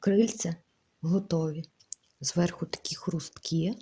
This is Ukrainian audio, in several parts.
крильця готові. Зверху такі хрусткі.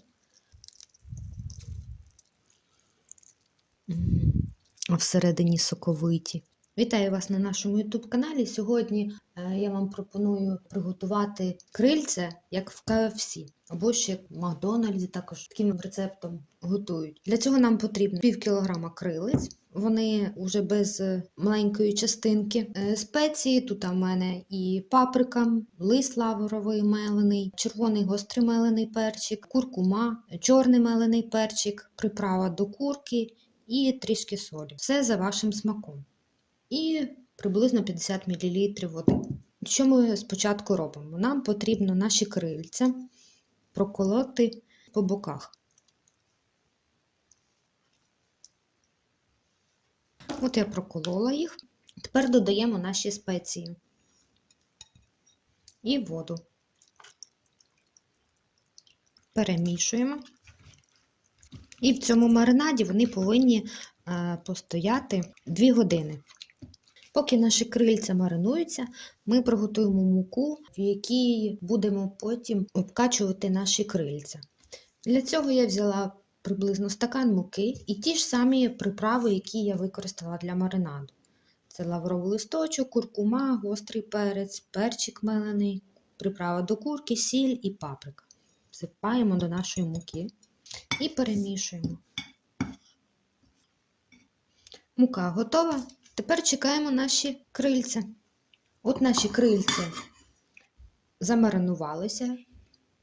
А всередині соковиті. Вітаю вас на нашому YouTube каналі. Сьогодні е, я вам пропоную приготувати крильця, як в KFC, або ще в Макдональдсі також таким рецептом готують. Для цього нам потрібно пів кілограма крилиць. Вони вже без е, маленької частинки. Е, Спеції тут у мене і паприка, лист лавровий мелений, червоний гострий мелений перчик, куркума, чорний мелений перчик, приправа до курки і трішки солі. Все за вашим смаком. І приблизно 50 мл води. Що ми спочатку робимо? Нам потрібно наші крильця проколоти по боках. От я проколола їх. Тепер додаємо наші спеції і воду. Перемішуємо. І в цьому маринаді вони повинні е, постояти 2 години. Поки наші крильця маринуються, ми приготуємо муку, в якій будемо потім обкачувати наші крильця. Для цього я взяла приблизно стакан муки і ті ж самі приправи, які я використала для маринаду. Це лавровий листочок, куркума, гострий перець, перчик мелений, приправа до курки, сіль і паприка. Всипаємо до нашої муки і перемішуємо. Мука готова. Тепер чекаємо наші крильця. От наші крильця замаринувалися.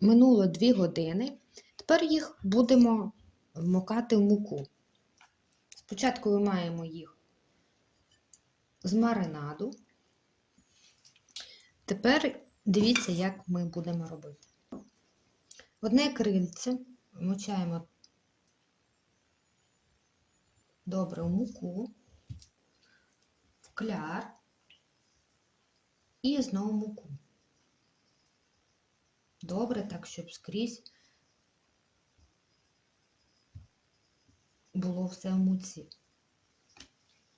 Минуло 2 години. Тепер їх будемо вмокати в муку. Спочатку вимаємо їх з маринаду. Тепер дивіться, як ми будемо робити. Одне крильце вмочаємо добре в муку, кляр і знову муку. Добре, так, щоб скрізь було все в муці.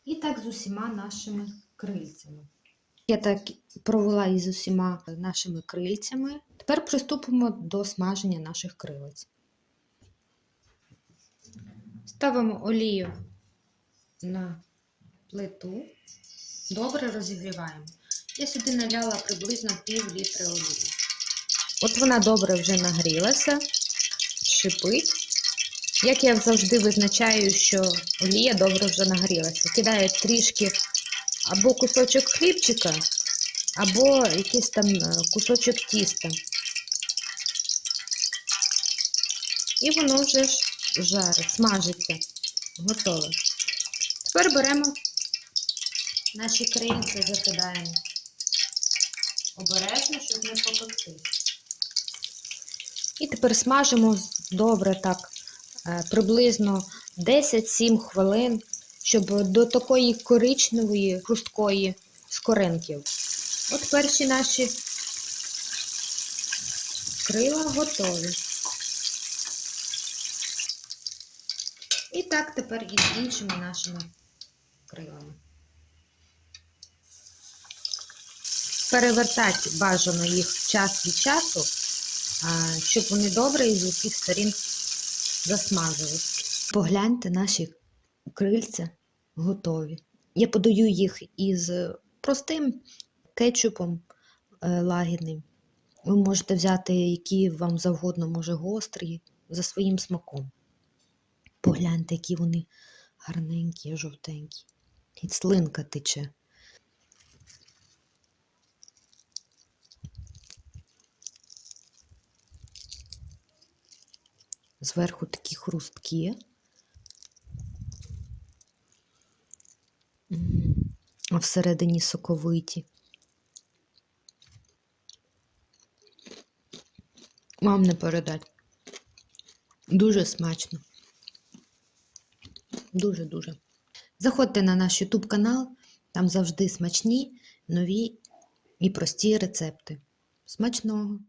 І так з усіма нашими крильцями. Я так провела із усіма нашими крильцями. Тепер приступимо до смаження наших крилець. Ставимо олію на плиту, добре розігріваємо. Я сюди наляла приблизно пів літри олії. От вона добре вже нагрілася, шипить. Як я завжди визначаю, що олія добре вже нагрілася. Кидаю трішки або кусочок хлібчика, або якийсь там е, кусочок тіста. І воно вже ж жарить, смажиться. Готове. Тепер беремо наші крильця, закидаємо обережно, щоб не попекти. І тепер смажимо добре так, е, приблизно 10-7 хвилин, щоб до такої коричневої, хрусткої скоринки. От перші наші крила готові. І так тепер і з іншими нашими крилами. Перевертати бажано їх час від часу, щоб вони добре із усіх сторін засмажились. Погляньте, наші крильця готові. Я подаю їх із простим кетчупом е, лагідним. Ви можете взяти, які вам завгодно, може, гострі, за своїм смаком. Погляньте, які вони гарненькі, жовтенькі. І слинка тече. Зверху такі хрусткі. А всередині соковиті. Вам не передать. Дуже смачно. Дуже-дуже. Заходьте на наш YouTube канал, там завжди смачні, нові і прості рецепти. Смачного!